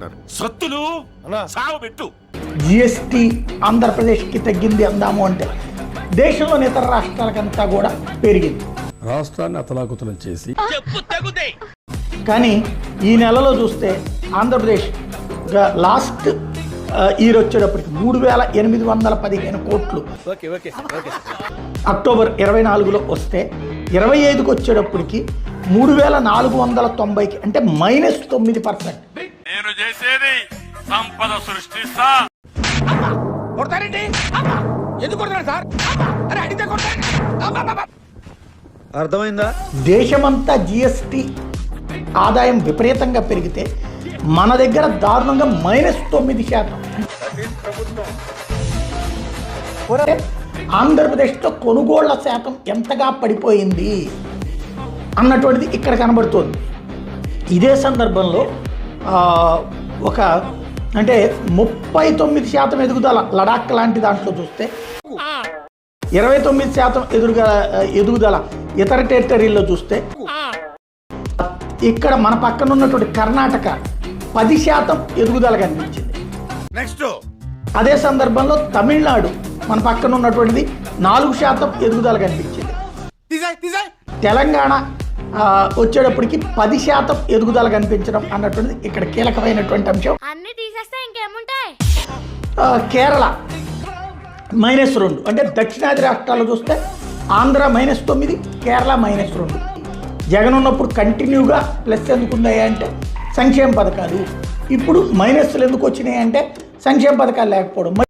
ఉంటారు సత్తులు సాగు పెట్టు. జిఎస్టీ ఆంధ్రప్రదేశ్కి తగ్గింది అందాము అంటే దేశంలోని ఇతర రాష్ట్రాలకంతా కూడా పెరిగింది. రాష్ట్రాన్ని అతలాకుతలం చేసి కానీ ఈ నెలలో చూస్తే ఆంధ్రప్రదేశ్ లాస్ట్ ఇయర్ వచ్చేటప్పటికి మూడు వేల ఎనిమిది వందల పదిహేను కోట్లు. అక్టోబర్ ఇరవై నాలుగులో వస్తే ఇరవై ఐదుకి వచ్చేటప్పటికి మూడు వేల నాలుగు వందల తొంభైకి అంటే మైనస్ తొమ్మిది పర్సెంట్. సంపద సృష్టిస్తా అర్థమైందా? దేశమంతా జిఎస్టి ఆదాయం విపరీతంగా పెరిగితే మన దగ్గర దారుణంగా మైనస్ తొమ్మిది శాతం. ఆంధ్రప్రదేశ్లో కొనుగోళ్ళ శాతం ఎంతగా పడిపోయింది అన్నటువంటిది ఇక్కడ కనబడుతోంది. ఇదే సందర్భంలో ఆ, ఒక అంటే ముప్పై తొమ్మిది శాతం ఎదుగుదల లడాక్ లాంటి దాంట్లో చూస్తే ఇరవై తొమ్మిది శాతం ఎదురుగా ఎదుగుదల ఇతర టెరిటరీల్లో చూస్తే ఇక్కడ మన పక్కన ఉన్నటువంటి కర్ణాటక పది శాతం ఎదుగుదల కనిపించింది. నెక్స్ట్. అదే సందర్భంలో తమిళనాడు మన పక్కన ఉన్నటువంటిది నాలుగు శాతం ఎదుగుదల కనిపించింది. తెలంగాణ వచ్చేటప్పటికి పది శాతం ఎదుగుదల కనిపించడం అన్నటువంటిది ఇక్కడ కీలకమైనటువంటి అంశం. అన్ని తీసేస్తే ఇంకేముంటాయి? కేరళ మైనస్ రెండు. అంటే దక్షిణాది రాష్ట్రాల్లో చూస్తే ఆంధ్ర మైనస్ తొమ్మిది కేరళ మైనస్ రెండు. జగన్ ఉన్నప్పుడు కంటిన్యూగా ప్లస్ ఎందుకు ఉన్నాయా అంటే సంక్షేమ పథకాలు. ఇప్పుడు మైనస్లు ఎందుకు వచ్చినాయి అంటే సంక్షేమ పథకాలు లేకపోవడం.